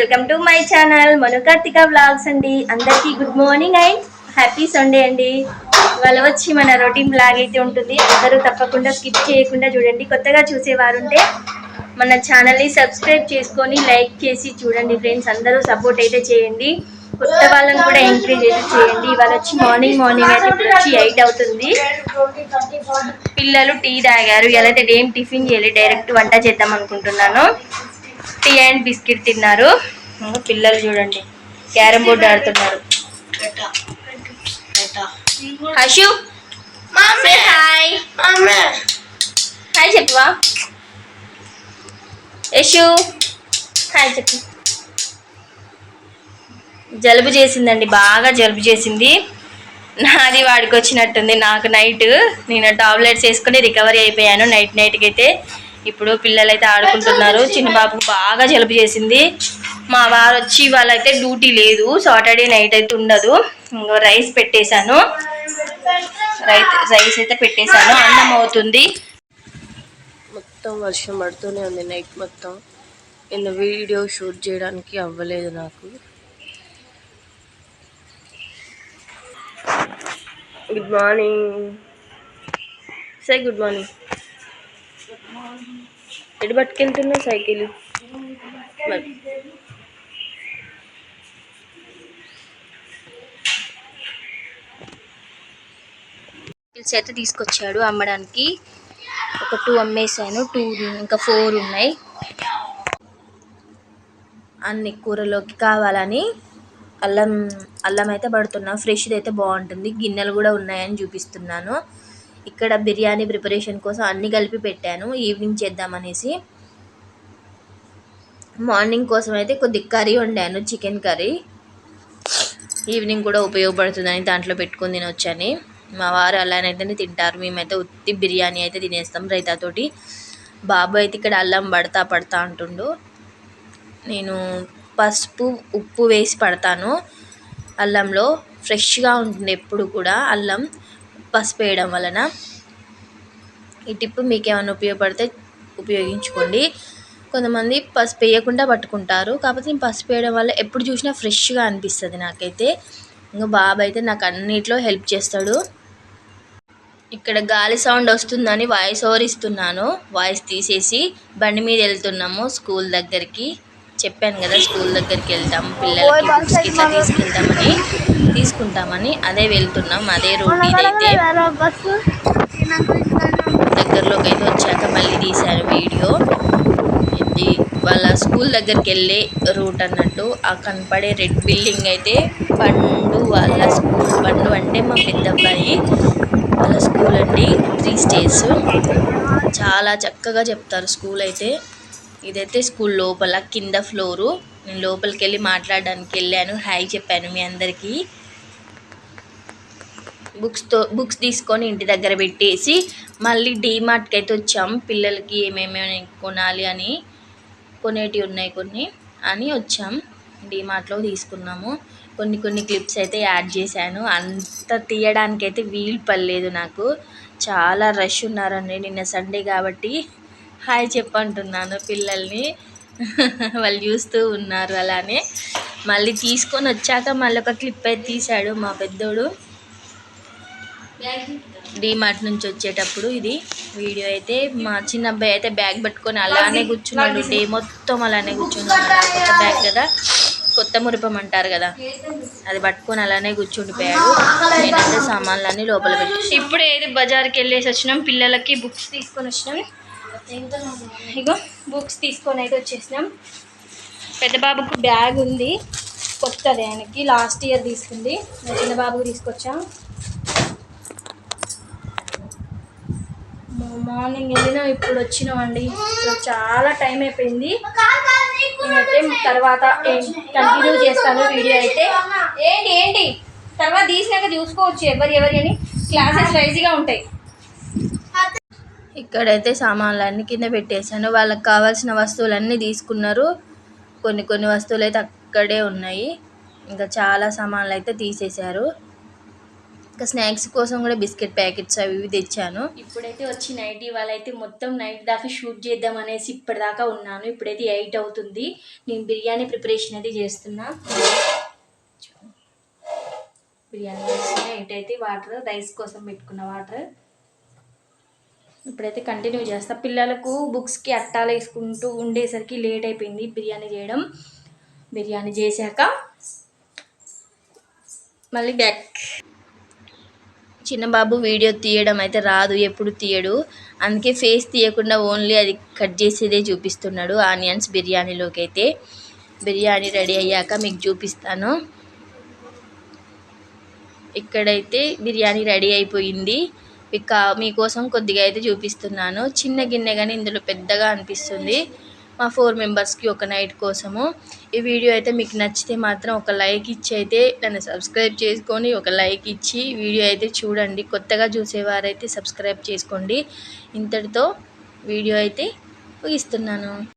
Welcome to my channel Manukarthika blogs vlogs అండి. అందరికీ good morning and happy Sunday అండి. వాళ్ళ వచ్చి మన రొటీన్ బ్లాగ్ అయితే ఉంటుంది. అందరూ తప్పకుండా స్కిప్ చేయకుండా చూడండి. కొత్తగా చూసేవారుంటే మన ఛానల్ని సబ్స్క్రైబ్ చేసుకొని లైక్ చేసి చూడండి ఫ్రెండ్స్. అందరూ సపోర్ట్ అయితే చేయండి. కొత్త వాళ్ళని కూడా ఎంకరేజ్ అయితే చేయండి. ఇవాళ వచ్చి మార్నింగ్ మార్నింగ్ అయితే ఇప్పుడు వచ్చి ఎయిట్ అవుతుంది. పిల్లలు టీ తాగారు. ఎలా అయితే ఏం టిఫిన్ చేయాలి? డైరెక్ట్ వంట చేద్దాం అనుకుంటున్నాను. టీ అండ్ బిస్కెట్ తిన్నారు. పిల్లలు చూడండి. క్యారమ్ బోర్డు ఆడుతున్నారు. హషు హాయ్ హాయ్ చెప్పవా? యశు హాయ్ చెప్పు. జలుబు చేసిందండి బాగా జలుబు చేసింది. నాది వాడికి వచ్చినట్టుంది నాకు నైట్ నేను టాబ్లెట్స్ వేసుకొని రికవరీ అయిపోయాను నైట్ నైట్కి అయితే. ఇప్పుడు పిల్లలు అయితే ఆడుకుంటున్నారు. చిన్న బాబుకు బాగా జలుబు చేసింది. మా వారు వచ్చి వాళ్ళైతే డ్యూటీ లేదు. సాటర్డే నైట్ అయితే ఉండదు. రైస్ పెట్టేశాను. రైస్ రైస్ అయితే పెట్టేశాను. అన్నం అవుతుంది. మొత్తం వర్షం పడుతూనే ఉంది నైట్ మొత్తం. నిన్న వీడియో షూట్ చేయడానికి అవ్వలేదు నాకు. Good morning. Sai good morning. ఎటు పట్టుకెళ్తున్నావు సైకిల్? మరి. సైకిల్స్ అయితే తీసుకొచ్చాడు అమ్మడానికి. ఒక టూ అమ్మేసాను టూ ఇంకా ఫోర్ ఉన్నాయి. అన్ని కూరలోకి కావాలని అల్లం అల్లం అయితే పడుతున్నా ఫ్రెష్ది అయితే బాగుంటుంది గిన్నెలు కూడా ఉన్నాయని చూపిస్తున్నాను. ఇక్కడ బిర్యానీ ప్రిపరేషన్ కోసం అన్ని కలిపి పెట్టాను. ఈవినింగ్ చేద్దామనేసి. మార్నింగ్ కోసం అయితే కొద్ది కర్రీ వండాను చికెన్ కర్రీ. ఈవినింగ్ కూడా ఉపయోగపడుతుందని దాంట్లో పెట్టుకుని తినొచ్చని. మా వారు అలానైతేనే తింటారు. మేమైతే ఉత్తి బిర్యానీ అయితే తినేస్తాం రైతాతోటి. బాబు అయితే ఇక్కడ అల్లం పడతా పడతా అంటుండు. నేను పసుపు ఉప్పు వేసి పడతాను అల్లంలో. ఫ్రెష్గా ఉంటుంది ఎప్పుడు కూడా అల్లం. పసుపు వేయడం వలన ఈ టిప్ మీకు ఏమైనా ఉపయోగపడితే ఉపయోగించుకోండి. కొంతమంది పసుపు వేయకుండా పట్టుకుంటారు. కాకపోతే నేను పసుపు వేయడం వల్ల ఎప్పుడు చూసినా ఫ్రెష్గా అనిపిస్తుంది నాకైతే. ఇంకా బాబు అయితే నాకు అన్నిట్లో హెల్ప్ చేస్తాడు. ఇక్కడ గాలి సౌండ్ వస్తుందని వాయిస్ ఓవర్ ఇస్తున్నాను. వాయిస్ తీసేసి బండి మీద వెళ్తున్నాము స్కూల్ దగ్గరికి. చెప్పాను కదా స్కూల్ దగ్గరికి వెళ్తాం పిల్లలకి బుక్స్ ఇట్లా తీసుకెళ్తామని తీసుకుంటామని అదే వెళ్తున్నాం అదే రోడ్ ఇదైతే. దగ్గరలోకి అయితే వచ్చాక మళ్ళీ తీశాను వీడియో. ఇది వాళ్ళ స్కూల్ దగ్గరికి వెళ్ళే రూట్ అన్నట్టు ఆ కనపడే రెడ్ బిల్డింగ్ అయితే పండు వాళ్ళ స్కూల్ పండు అంటే మా పెద్ద అబ్బాయి వాళ్ళ స్కూల్ అండి త్రీ స్టేజ్ చాలా చక్కగా చెప్తారు స్కూల్ అయితే. ఇదైతే స్కూల్ లోపల కింద ఫ్లోరు. నేను లోపలికి వెళ్ళి మాట్లాడడానికి వెళ్ళాను. హాయ్ చెప్పాను మీ అందరికీ. బుక్స్తో బుక్స్ తీసుకొని ఇంటి దగ్గర పెట్టేసి మళ్ళీ డీమార్ట్కి అయితే వచ్చాం. పిల్లలకి ఏమేమి కొనాలి అని కొనేటివి ఉన్నాయి కొన్ని అని వచ్చాం. డీమార్ట్లో తీసుకున్నాము. కొన్ని కొన్ని క్లిప్స్ అయితే యాడ్ చేశాను. అంత తీయడానికి అయితే వీలు పడలేదు నాకు. చాలా రష్ ఉన్నారండి నిన్న సండే కాబట్టి. హాయ్ చెప్పంటున్నాను పిల్లల్ని. వాళ్ళు చూస్తూ ఉన్నారు అలానే. మళ్ళీ తీసుకొని వచ్చాక మళ్ళీ ఒక క్లిప్ అయితే తీశాడు మా పెద్దోడు. డీమార్ట్ నుంచి వచ్చేటప్పుడు ఇది వీడియో అయితే మా చిన్న అబ్బాయి అయితే బ్యాగ్ పట్టుకొని అలానే కూర్చున్నాడు. డే మొత్తం అలానే కూర్చున్నాడు. కొత్త బ్యాగ్ కదా. కొత్త మురిపం అంటారు కదా. అది పట్టుకొని అలానే కూర్చుండిపోయాడు. నేనైతే సామాన్లన్నీ లోపల పెట్టి ఇప్పుడు ఏది బజార్కి వెళ్ళేసి వచ్చినాం. పిల్లలకి బుక్స్ తీసుకొని వచ్చినాం. ఇగో బుక్స్ తీసుకొని అయితే వచ్చేసినాం. పెద్ద బాబుకు బ్యాగ్ ఉంది. కొత్తది ఆయనకి లాస్ట్ ఇయర్ తీసుకుంది. మా చిన్న బాబుకు తీసుకొచ్చాం. మార్నింగ్ వెళ్ళినాం ఇప్పుడు వచ్చినామండి. సో చాలా టైం అయిపోయింది. నేనైతే తర్వాత కంటిన్యూ చేస్తాను వీడియో అయితే. ఏంటి ఏంటి? తర్వాత తీసినాక చూసుకోవచ్చు ఎవరు ఎవరి అని. క్లాసెస్ వైజ్గా ఉంటాయి. ఇక్కడైతే సామాన్లన్నీ కింద పెట్టేశాను. వాళ్ళకి కావాల్సిన వస్తువులన్నీ తీసుకున్నారు. కొన్ని కొన్ని వస్తువులు అయితే అక్కడే ఉన్నాయి. ఇంకా చాలా సామాన్లు అయితే తీసేశారు. ఇంకా స్నాక్స్ కోసం కూడా బిస్కెట్ ప్యాకెట్స్ అవి ఇవి తెచ్చాను. ఇప్పుడైతే వచ్చి నైట్ ఇవాళ అయితే మొత్తం నైట్ దాకా షూట్ చేద్దాం అనేసి ఇప్పటిదాకా ఉన్నాను. ఇప్పుడైతే ఎయిట్ అవుతుంది. నేను బిర్యానీ ప్రిపరేషన్ అయితే చేస్తున్నా. బిర్యానీ చేస్తున్నా. ఎయిట్ అయితే వాటర్? రైస్ కోసం పెట్టుకున్న వాటర్. ఇప్పుడైతే కంటిన్యూ చేస్తా. పిల్లలకు బుక్స్కి అట్టాలు వేసుకుంటూ ఉండేసరికి లేట్ అయిపోయింది బిర్యానీ చేయడం. బిర్యానీ చేశాక మళ్ళీ బ్యాక్ చిన్న బాబు వీడియో తీయడం అయితే రాదు ఎప్పుడు తీయడు. అందుకే ఫేస్ తీయకుండా ఓన్లీ అది కట్ చేసేదే చూపిస్తున్నాడు ఆనియన్స్ బిర్యానీలోకి అయితే. బిర్యానీ రెడీ అయ్యాక మీకు చూపిస్తాను. ఇక్కడైతే బిర్యానీ రెడీ అయిపోయింది. ఇక మీకోసం కొద్దిగా అయితే చూపిస్తున్నాను. చిన్న గిన్నె కానీ ఇందులో పెద్దగా అనిపిస్తుంది. మా ఫోర్ మెంబర్స్కి ఒక నైట్ కోసము. ఈ వీడియో అయితే మీకు నచ్చితే మాత్రం ఒక లైక్ ఇచ్చి అయితే నన్ను సబ్స్క్రైబ్ చేసుకొని ఒక లైక్ ఇచ్చి వీడియో అయితే చూడండి. కొత్తగా చూసేవారైతే సబ్స్క్రైబ్ చేసుకోండి. ఇంతటితో వీడియో అయితే ముగిస్తున్నాను.